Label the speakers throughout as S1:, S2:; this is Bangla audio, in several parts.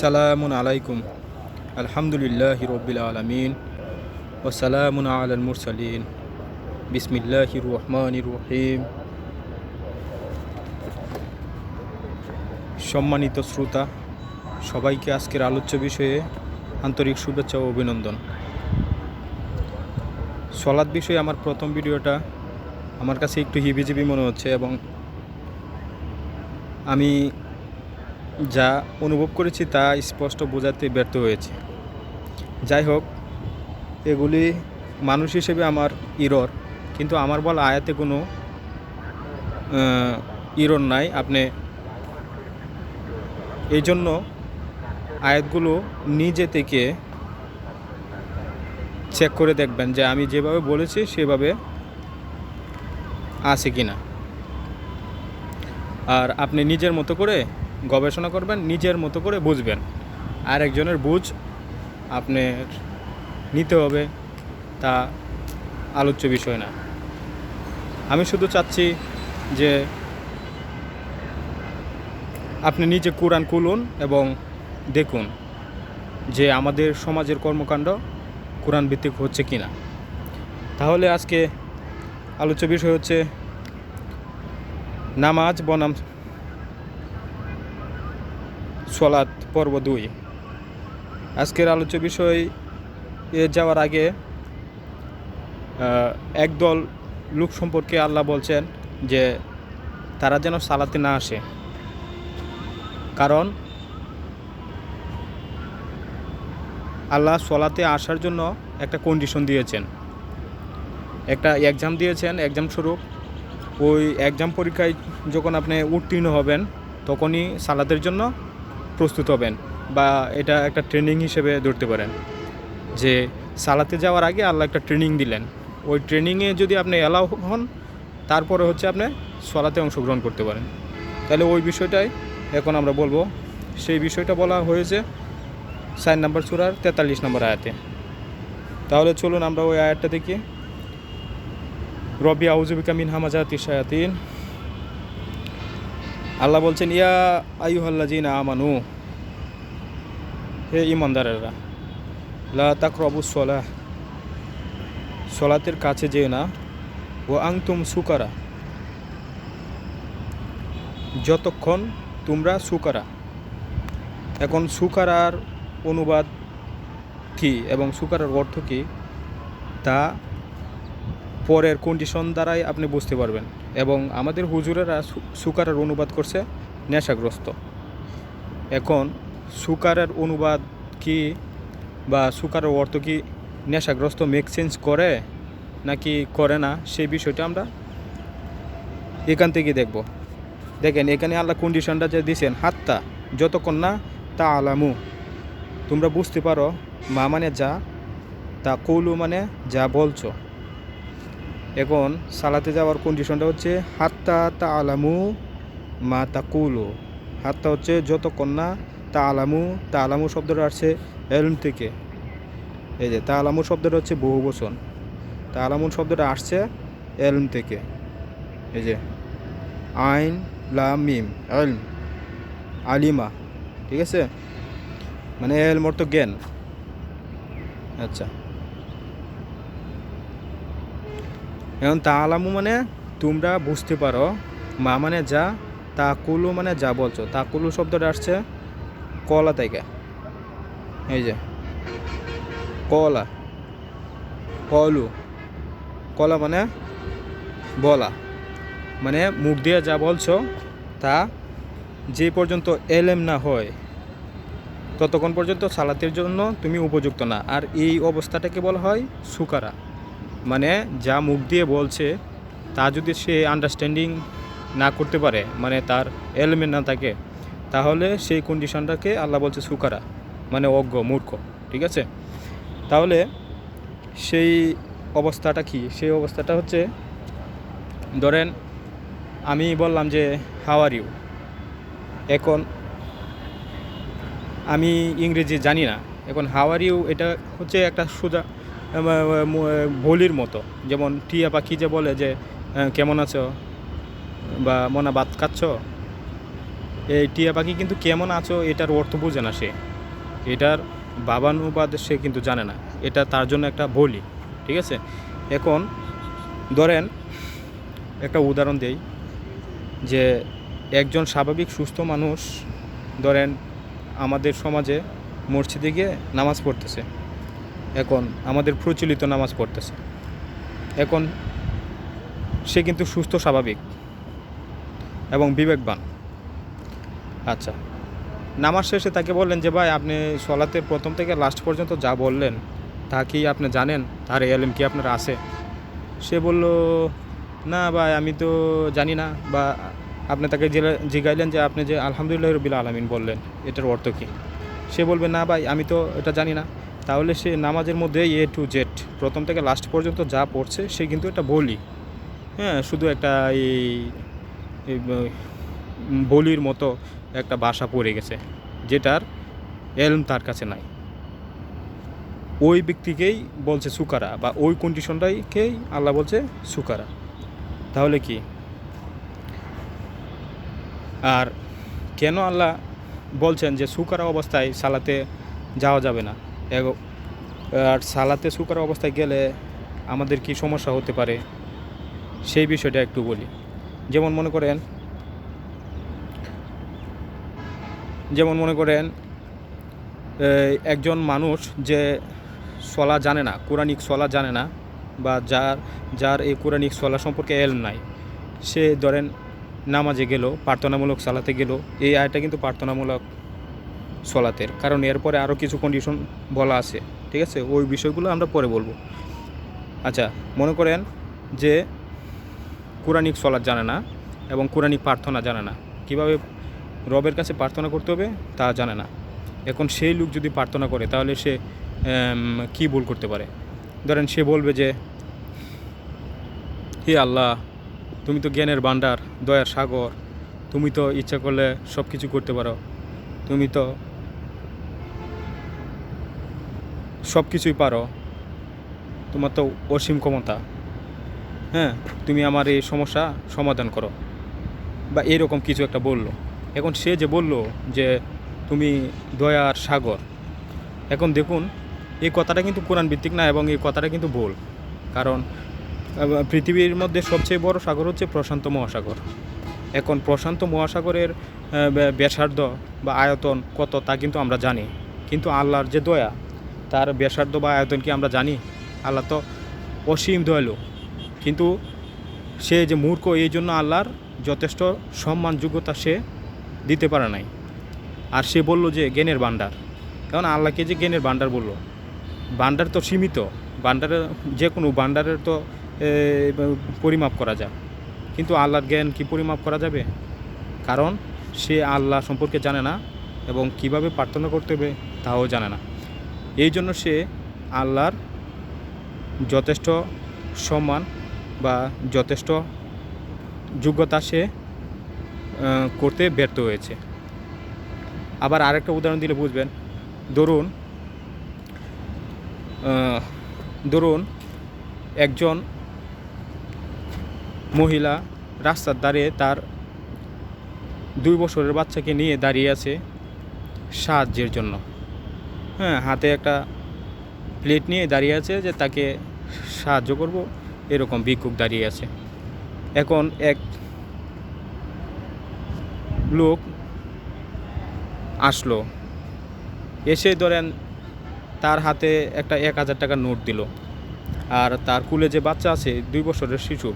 S1: সালামুন আলাইকুম। আলহামদুলিল্লাহ রবিল আলমিন ও সালামুন আল মুরসালিন। বিসমিল্লাহ রহমান রহিম। সম্মানিত শ্রোতা, সবাইকে আজকের আলোচ্য বিষয়ে আন্তরিক শুভেচ্ছা ও অভিনন্দন। সলাদ বিষয়ে আমার প্রথম ভিডিওটা আমার কাছে একটু হিবিজিবি মনে হচ্ছে এবং আমি যা অনুভব করেছি তা স্পষ্ট বোঝাতে ব্যর্থ হয়েছে। যাই হোক, এগুলি মানুষ হিসেবে আমার ইরর, কিন্তু আমার বলা আয়াতে কোনো ইরর নাই। আপনি এই জন্য আয়াতগুলো নিজে থেকে চেক করে দেখবেন যে আমি যেভাবে বলেছি সেভাবে আছে কি না আর আপনি নিজের মতো করে গবেষণা করবেন, নিজের মতো করে বুঝবেন। আর একজনের বুঝ আপনার নিতে হবে, তা আলোচ্য বিষয় না। আমি শুধু চাচ্ছি যে আপনি নিজে কোরআন খুলুন এবং দেখুন যে আমাদের সমাজের কর্মকাণ্ড কোরআন ভিত্তিক হচ্ছে কি না। তাহলে আজকে আলোচ্য বিষয় হচ্ছে নামাজ বনাম সলাৎ পর্ব দুই। আজকের আলোচ্য বিষয় এ যাওয়ার আগে একদল লোক সম্পর্কে আল্লাহ বলছেন যে তারা যেন সালাতে না আসে। কারণ আল্লাহ সলাতে আসার জন্য একটা কন্ডিশন দিয়েছেন। একটা এক্সাম দিয়েছেন এক্সাম স্বরূপ। ওই এক্সাম পরীক্ষায় যখন আপনি উত্তীর্ণ হবেন, তখনই সালাতের জন্য প্রস্তুত হবেন বা এটা একটা ট্রেনিং হিসেবে ধরতে পারেন। যে সালাতে যাওয়ার আগে আল্লাহ একটা ট্রেনিং দিলেন। ওই ট্রেনিংয়ে যদি আপনি অ্যালাউ হন, তারপরে হচ্ছে আপনি সলাতে অংশগ্রহণ করতে পারেন। তাহলে ওই বিষয়টাই এখন আমরা বলব। সেই বিষয়টা বলা হয়েছে চার নাম্বার চূড়ার তেতাল্লিশ নম্বর আয়াতে। তাহলে চলুন আমরা ওই আয়াতটা দেখি। রবি আউজুবিকা মিন হামাজাতি শায়াতিন। আল্লাহ বলছেন, ইয়া আইহাল্লা জিনা আমানু হে ইমানদারেরা, লা তাকরবু সলাহ, সলাতের কাছে যেও না। ও আংতুম সুকারা, যতক্ষণ তোমরা সুকারা। এখন সুকারার অনুবাদ কি এবং সুকারার অর্থ কি? তা পরের কন্ডিশন দ্বারাই আপনি বুঝতে পারবেন এবং আমাদের হুজুরেরা সুকারের অনুবাদ করছে নেশাগ্রস্ত। এখন সুকারের অনুবাদ কি বা সুকারের অর্থ কি নেশাগ্রস্ত মেক চেঞ্জ করে নাকি করে না, সেই বিষয়টা আমরা এখান থেকে দেখব। দেখেন, এখানে আল্লাহ কন্ডিশনটা যে দিয়েছেন হাত্তা, যতক্ষণ না তা আলামু তোমরা বুঝতে পারো মা মানে যা, তা কৌলু মানে যা বলছো। এখন সালাতে যাওয়ার কন্ডিশনটা হচ্ছে হাত্তা তা আলামু মা তা কৌলু হাত্তা হচ্ছে যতক্ষণ না তা আলামু তা আলামু শব্দটা আসছে এলম থেকে। এই যে তা আলামু শব্দটা হচ্ছে বহু বচন। তা আলামুন শব্দটা আসছে এলম থেকে। এই যে আইন, লাম, মিম, এলম, আলিমা, ঠিক আছে? মানে এলম অর্থ জ্ঞান। আচ্ছা। এখন তা আলামু মানে তোমরা বুঝতে পারো, মা মানে যা তা কুলু মানে যা বলছো। তা কুলু শব্দটা আসছে কলা থেকে। এই যে, কলা, কলু, কলা মানে বলা। মানে মুখ দিয়ে যা বলছো, তা যে পর্যন্ত এলেম না হয়, ততক্ষণ পর্যন্ত সালাতের জন্য তুমি উপযুক্ত না। আর এই অবস্থাটাকে বলা হয় সুকারা। মানে যা মুখ দিয়ে বলছে, তা যদি সে আন্ডারস্ট্যান্ডিং না করতে পারে মানে তার এলিমেন্ট না থাকে তাহলে সেই কন্ডিশনটাকে আল্লাহ বলছে সুকারা মানে অজ্ঞ, মূর্খ, ঠিক আছে? তাহলে সেই অবস্থাটা কি? সেই অবস্থাটা হচ্ছে, ধরেন আমি বললাম যে হাওয়ার ইউ এখন আমি ইংরেজি জানি না। এখন হাওয়ার ইউ এটা হচ্ছে একটা সোজা বলির মতো। যেমন টিয়া পাখি যে বলে যে কেমন আছো? বা, মনা ভাত খাচ্ছ? এই টিয়া পাখি কিন্তু কেমন আছো এটার অর্থ বোঝে না সে। এটার বাবানুবাদ সে কিন্তু জানে না। এটা তার জন্য একটা বলি, ঠিক আছে? এখন ধরেন, একটা উদাহরণ দেই যে একজন স্বাভাবিক সুস্থ মানুষ, ধরেন আমাদের সমাজে মসজিদে গিয়ে নামাজ পড়তেছে। এখন আমাদের প্রচলিত নামাজ পড়তেছে। এখন সে কিন্তু সুস্থ স্বাভাবিক এবং বিবেকবান। আচ্ছা। নামাজ শেষে তাকে বললেন যে, ভাই, আপনি সলাতে প্রথম থেকে লাস্ট পর্যন্ত যা বললেন, তা কি আপনি জানেন? তার এলএম কি আপনার আছে? সে বলল, না ভাই, আমি তো জানি না। বা আপনি তাকে জিগাইলেন যে, আপনি যে আলহামদুলিল্লাহ রবিল আলমিন বললেন, এটার অর্থ কী? সে বলবে, না ভাই, আমি তো এটা জানি না। তাহলে সে নামাজের মধ্যে এ টু জেড প্রথম থেকে লাস্ট পর্যন্ত যা পড়ছে, সে কিন্তু এটা বলি। হ্যাঁ শুধু একটা এই বলির মতো একটা বাসা পড়ে গেছে, যেটার এলম তার কাছে নাই। ওই ব্যক্তিকেই বলছে সুকারা, বা ওই কন্ডিশনটাইকেই আল্লাহ বলছে সুকারা। তাহলে কি? আর কেন আল্লাহ বলছেন যে সুকারা অবস্থায় সালাতে যাওয়া যাবে না? আর সালাতে সুকারা অবস্থায় গেলে আমাদের কি সমস্যা হতে পারে? সেই বিষয়টা একটু বলি। যেমন মনে করেন যেমন মনে করেন একজন মানুষ যে সলা জানে না, কোরআনিক সলা জানে না বা যার যার এই কোরআনিক সলা সম্পর্কে এল নাই, সে ধরেন নামাজে গেল, প্রার্থনামূলক সালাতে গেল, এই আয়টা কিন্তু প্রার্থনামূলক সলাতের। কারণ এরপরে আরও কিছু কন্ডিশন বলা আছে, ঠিক আছে? ওই বিষয়গুলো আমরা পরে বলব। আচ্ছা মনে করেন যে কোরআনিক সলাৎ জানে না এবং কোরআনিক প্রার্থনা জানে না, কীভাবে রবের কাছে প্রার্থনা করতে হবে, তা জানে না। এখন সেই লোক যদি প্রার্থনা করে, তাহলে সে কি ভুল করতে পারে? ধরেন সে বলবে যে, হে আল্লাহ, তুমি তো জ্ঞানের ভাণ্ডার, দয়ার সাগর, তুমি তো ইচ্ছা করলে সব কিছু করতে পারো। তুমি তো সব কিছুই পারো। তোমার তো অসীম ক্ষমতা। হ্যাঁ তুমি আমার এই সমস্যা সমাধান করো। বা এরকম কিছু একটা বলল। এখন সে যে বলল যে তুমি দয়ার সাগর, এখন দেখুন, এই কথাটা কিন্তু কোরআন ভিত্তিক না এবং এই কথাটা কিন্তু ভুল। কারণ পৃথিবীর মধ্যে সবচেয়ে বড় সাগর হচ্ছে প্রশান্ত মহাসাগর। এখন প্রশান্ত মহাসাগরের ব্যাসার্ধ বা আয়তন কত তা কিন্তু আমরা জানি। কিন্তু আল্লাহর যে দয়া, তার ব্যাসার্ধ বা আয়তন কি আমরা জানি? আল্লাহ তো অসীম দয়ালু। কিন্তু সে যে মূর্খ, এই জন্য আল্লাহর যথেষ্ট সম্মানযোগ্যতা সে দিতে পারে নাই। আর সে বলল যে, জ্ঞানের ভাণ্ডার। কারণ আল্লাহকে যে জ্ঞানের ভাণ্ডার বলল, ভাণ্ডার তো সীমিত। ভাণ্ডারের যে কোনো ভাণ্ডারের তো পরিমাপ করা যায়। কিন্তু আল্লাহর জ্ঞান কি পরিমাপ করা যাবে? কারণ সে আল্লাহ সম্পর্কে জানে না এবং কীভাবে প্রার্থনা করতে হবে তাও জানে না। এই জন্য সে আল্লাহর যথেষ্ট সম্মান বা যথেষ্ট যোগ্যতা সে করতে ব্যর্থ হয়েছে। আবার আরেকটা উদাহরণ দিলে বুঝবেন। ধরুন ধরুন একজন মহিলা রাস্তার ধারে তার দুই বছরের বাচ্চাকে নিয়ে দাঁড়িয়ে আছে সাহায্যের জন্য। হ্যাঁ হাতে একটা প্লেট নিয়ে দাঁড়িয়ে আছে যে তাকে সাহায্য করব, এরকম ভিক্ষুক দাঁড়িয়ে আছে। এখন এক লোক আসলো। এসে ধরেন তার হাতে একটা এক হাজার টাকার নোট দিল। আর তার কুলে যে বাচ্চা আছে, দুই বছরের শিশু,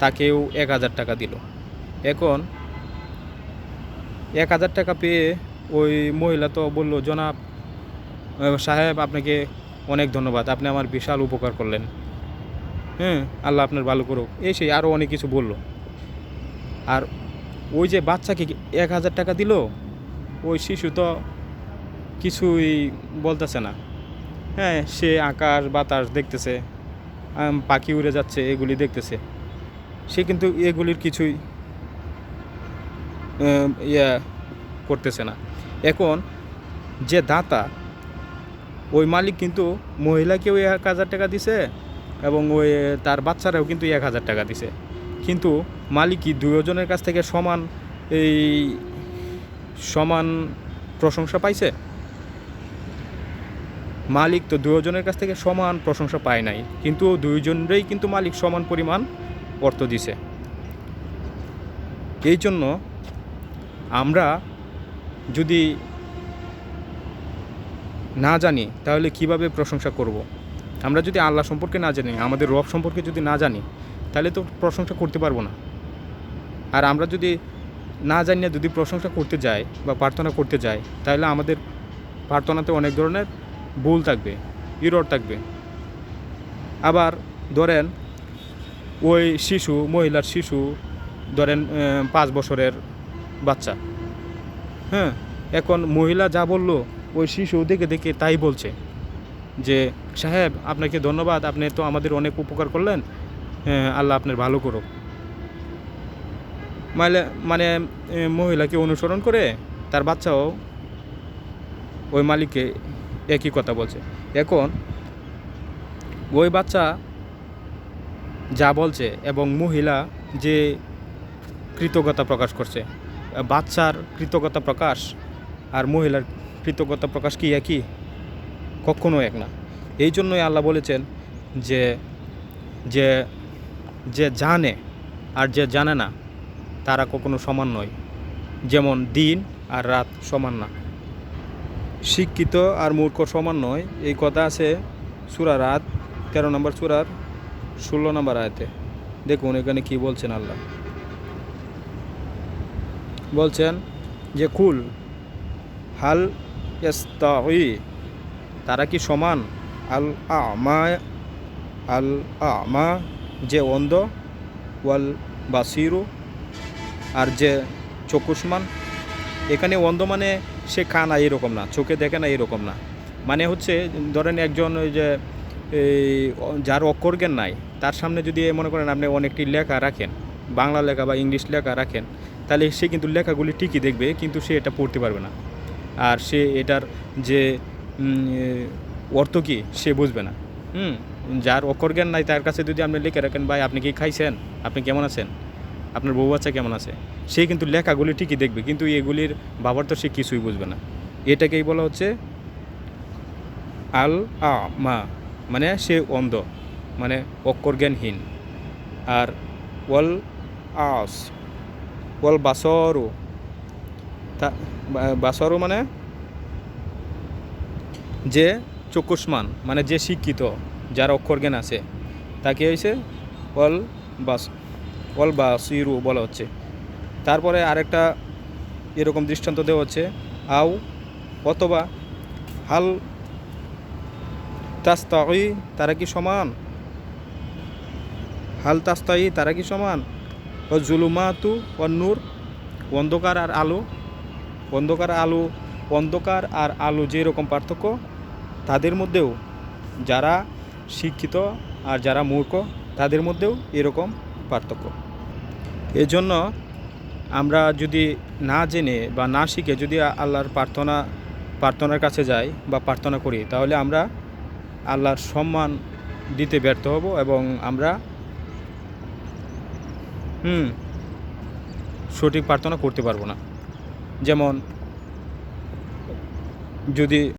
S1: তাকেও এক হাজার টাকা দিল। এখন এক হাজার টাকা পেয়ে ওই মহিলা তো বলল, জনাব সাহেব, আপনাকে অনেক ধন্যবাদ। আপনি আমার বিশাল উপকার করলেন। হ্যাঁ আল্লাহ আপনার ভালো করুক। এই সেই আরও অনেক কিছু বলল। আর ওই যে বাচ্চাকে এক হাজার টাকা দিল? ওই শিশু তো কিছুই বলতেছে না। হ্যাঁ সে আকাশ বাতাস দেখতেছে পাখি উড়ে যাচ্ছে, এগুলি দেখতেছে। সে কিন্তু এগুলির কিছুই ইয়া করতেছে না। এখন যে দাতা, ওই মালিক কিন্তু মহিলাকেও এক হাজার টাকা দিছে এবং ওই তার বাচ্চারাও কিন্তু এক হাজার টাকা দিছে। কিন্তু মালিকই দুজনের কাছ থেকে সমান এই সমান প্রশংসা পাইছে মালিক তো দুজনের কাছ থেকে সমান প্রশংসা পায় নাই, কিন্তু দুইজনেরই কিন্তু মালিক সমান পরিমাণ অর্থ দিছে এই জন্য আমরা যদি না জানি, তাহলে কীভাবে প্রশংসা করব। আমরা যদি আল্লাহ সম্পর্কে না জানি, আমাদের রব সম্পর্কে যদি না জানি তাহলে তো প্রশংসা করতে পারব না। আর আমরা যদি না জানিয়ে যদি প্রশংসা করতে যাই বা প্রার্থনা করতে যাই, তাহলে আমাদের প্রার্থনাতে অনেক ধরনের ভুল থাকবে ইরর থাকবে। আবার ধরেন ওই শিশু, মহিলার শিশু, ধরেন পাঁচ বছরের বাচ্চা। হ্যাঁ এখন মহিলা যা বলল, ওই শিশু দেখে দেখে তাই বলছে যে, সাহেব, আপনাকে ধন্যবাদ, আপনি তো আমাদের অনেক উপকার করলেন আল্লাহ আপনার ভালো করুক। মানে মানে মহিলাকে অনুসরণ করে তার বাচ্চাও ওই মালিককে একই কথা বলছে। এখন ওই বাচ্চা যা বলছে এবং মহিলা যে কৃতজ্ঞতা প্রকাশ করছে, বাচ্চার কৃতজ্ঞতা প্রকাশ আর মহিলার কৃতজ্ঞতা প্রকাশ কি একই? কখনো এক না। এই জন্যই আল্লাহ বলেছেন যে যে যে জানে আর যে জানে না, তারা কখনো সমান নয়। যেমন দিন আর রাত সমান না। শিক্ষিত আর মূর্খ সমান নয়। এই কথা আছে সুরা রাত, তেরো নম্বর সুরার ষোলো নম্বর আয়তে। দেখুন এখানে কি বলছেন আল্লাহ। বলছেন যে, কুল, হাল তারা কি সমান? আল আমা আল আমা যে অন্ধ, ওয়াল বাসিরু আর যে চক্ষুষ্মান এখানে অন্ধ মানে সে কানা এরকম না, চোখে দেখে না এরকম না। মানে হচ্ছে, ধরেন একজন ওই যে যার অক্ষর জ্ঞান নাই, তার সামনে যদি মনে করেন আপনি অনেকটি লেখা রাখেন, বাংলা লেখা বা ইংলিশ লেখা রাখেন, তাহলে সে কিন্তু লেখাগুলি ঠিকই দেখবে, কিন্তু সে এটা পড়তে পারবে না। আর সে এটার যে অর্থ কী, সে বুঝবে না। হুম? যার অক্ষর জ্ঞান নাই, তার কাছে যদি আপনি লিখে রাখেন, ভাই, আপনি কি খাইছেন? আপনি কেমন আছেন? আপনার বউ বাচ্চা কেমন আছে? সে কিন্তু লেখাগুলি ঠিকই দেখবে, কিন্তু এগুলির বাবার তো সে কিছুই বুঝবে না। এটাকেই বলা হচ্ছে আল আ মা মানে সে অন্ধ মানে অক্ষর জ্ঞানহীন। আর ওয়াল আস ওয়াল বাসরু তা, বা- বাসরু মানে যে চক্ষুষ্মান মানে যে শিক্ষিত। যার অক্ষর জ্ঞান আছে, তাকে হয়েছে ওয়াল বাস, ওয়াল বাসিরু বলা হচ্ছে। তারপরে আরেকটা এরকম দৃষ্টান্ত দেওয়া হচ্ছে, আও অথবা হাল তাস্তাই, তারা কি সমান? হাল তাস্তাই, তারা কি সমান? ও জুলুমাতু নূর, অন্ধকার আর আলো, অন্ধকার আলো, অন্ধকার আর আলো যেরকম পার্থক্য, তাদের মধ্যেও যারা শিক্ষিত আর যারা মূর্খ, তাদের মধ্যেও এরকম পার্থক্য। এজন্য আমরা যদি না জেনে বা না শিখে যদি আল্লাহর প্রার্থনা, প্রার্থনার কাছে যাই বা প্রার্থনা করি, তাহলে আমরা আল্লাহর সম্মান দিতে ব্যর্থ হব এবং আমরা, হুম, সঠিক প্রার্থনা করতে পারব না। যেমন যদি